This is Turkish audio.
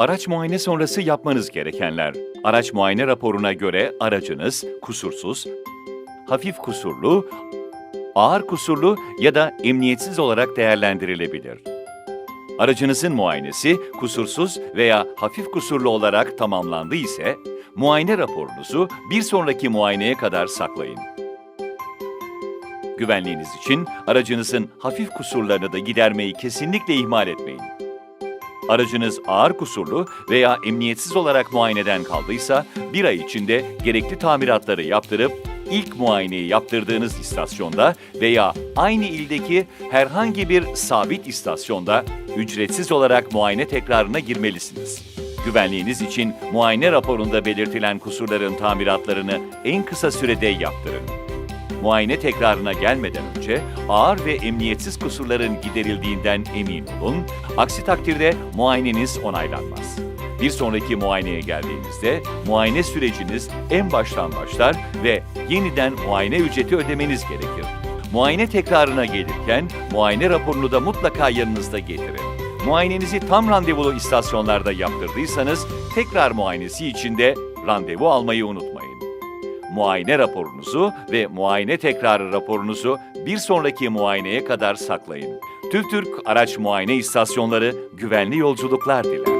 Araç muayene sonrası yapmanız gerekenler. Araç muayene raporuna göre aracınız kusursuz, hafif kusurlu, ağır kusurlu ya da emniyetsiz olarak değerlendirilebilir. Aracınızın muayenesi kusursuz veya hafif kusurlu olarak tamamlandı ise muayene raporunuzu bir sonraki muayeneye kadar saklayın. Güvenliğiniz için aracınızın hafif kusurlarını da gidermeyi kesinlikle ihmal etmeyin. Aracınız ağır kusurlu veya emniyetsiz olarak muayeneden kaldıysa bir ay içinde gerekli tamiratları yaptırıp ilk muayeneyi yaptırdığınız istasyonda veya aynı ildeki herhangi bir sabit istasyonda ücretsiz olarak muayene tekrarına girmelisiniz. Güvenliğiniz için muayene raporunda belirtilen kusurların tamiratlarını en kısa sürede yaptırın. Muayene tekrarına gelmeden önce ağır ve emniyetsiz kusurların giderildiğinden emin olun. Aksi takdirde muayeneniz onaylanmaz. Bir sonraki muayeneye geldiğinizde muayene süreciniz en baştan başlar ve yeniden muayene ücreti ödemeniz gerekir. Muayene tekrarına gelirken muayene raporunu da mutlaka yanınızda getirin. Muayenenizi tam randevulu istasyonlarda yaptırdıysanız tekrar muayenesi için de randevu almayı unutmayın muayene raporunuzu ve muayene tekrarı raporunuzu bir sonraki muayeneye kadar saklayın. TÜVTÜRK Araç Muayene İstasyonları güvenli yolculuklar diler.